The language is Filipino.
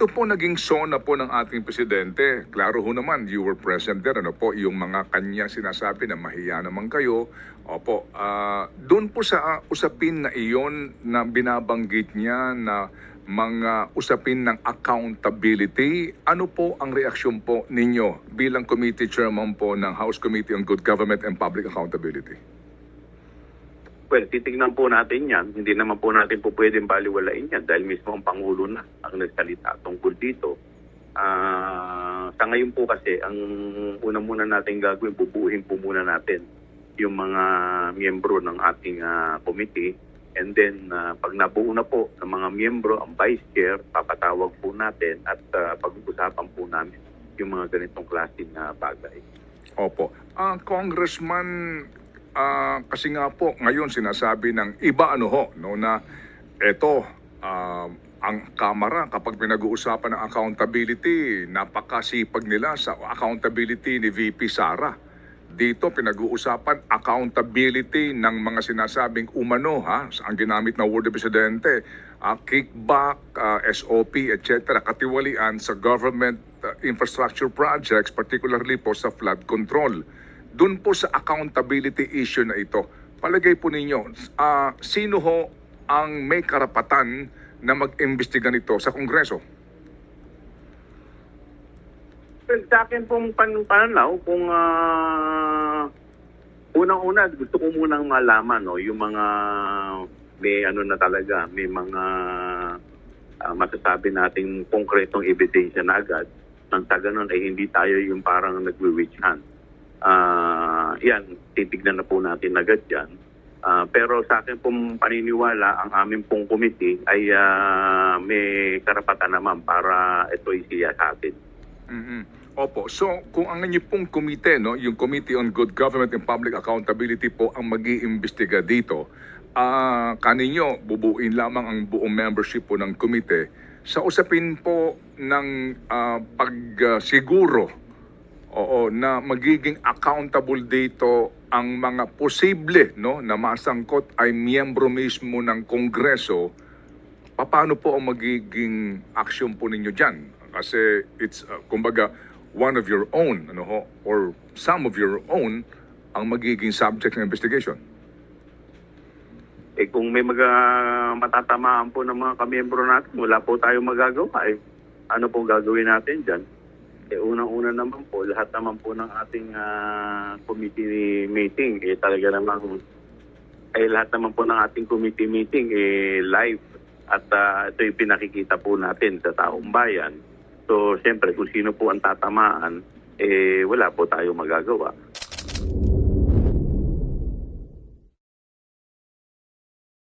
ito po naging sona po ng ating presidente. Klaro ho naman, you were present there. Ano po, yung mga kanya sinasabi na mahiya naman kayo. Opo, ah, doon po sa ah, usapin na iyon na binabanggit niya na mga usapin ng accountability, ano po ang reaksyon po ninyo bilang committee chairman po ng House Committee on Good Government and Public Accountability? Well, titignan po natin yan. Hindi naman po natin po pwedeng baliwalain yan dahil mismo ang Pangulo na ang nagsalita tungkol dito. Ah, sa ngayon po kasi, ang una muna natin gagawin, bubuhin po muna natin yung mga miyembro ng ating ah, committee. And then, ah, pag nabuo na po ng mga miyembro, ang vice chair, papatawag po natin at ah, pag-uusapan po namin yung mga ganitong klaseng na bagay. Opo. Ah, Congressman, ah, kasi nga po ngayon sinasabi ng iba ano ho, no, na eto, ah, ang Kamara kapag pinag-uusapan ng accountability, napakasipag nila sa accountability ni VP Sara. Dito pinag-uusapan accountability ng mga sinasabing umano ha, ang ginamit na word ng presidente, ah, kickback, ah, SOP, etc. katiwalian sa government ah, infrastructure projects, particularly po sa flood control. Doon po sa accountability issue na ito, palagay po ninyo, ah, sino ho ang may karapatan na mag-imbestiga nito sa Kongreso? Well, sa akin pong pan pananaw, kung ah, unang-una, gusto ko munang malaman, no, yung mga may ano na talaga, may mga ah, masasabi nating konkretong ebidensya na agad. Nang sa ganun ay hindi tayo yung parang nagwi-witch hunt. Ah, yan, titignan na po natin agad yan. Ah, pero sa akin pong paniniwala, ang aming pong committee ay ah, may karapatan naman para ito isiya sa atin. Mhm. Opo. So, kung ang inyo pong komite, no, yung Committee on Good Government and Public Accountability po ang mag iimbestiga dito, ah kaninyo bubuin lamang ang buong membership po ng komite sa usapin po ng ah, pagsiguro oo, na magiging accountable dito ang mga posible no, na masangkot ay miyembro mismo ng Kongreso, paano po ang magiging action po ninyo dyan? Kasi it's, uh, kumbaga, one of your own, ano ho, or some of your own, ang magiging subject ng investigation. Eh kung may mga matatamaan po ng mga kamiyembro natin, wala po tayong magagawa eh. Ano po gagawin natin dyan? Eh unang-una naman po, lahat naman po ng ating ah, committee meeting, eh talaga namang, eh lahat naman po ng ating committee meeting, eh live. At ah, ito yung pinakikita po natin sa taong bayan. So, siyempre, kung sino po ang tatamaan, eh wala po tayong magagawa.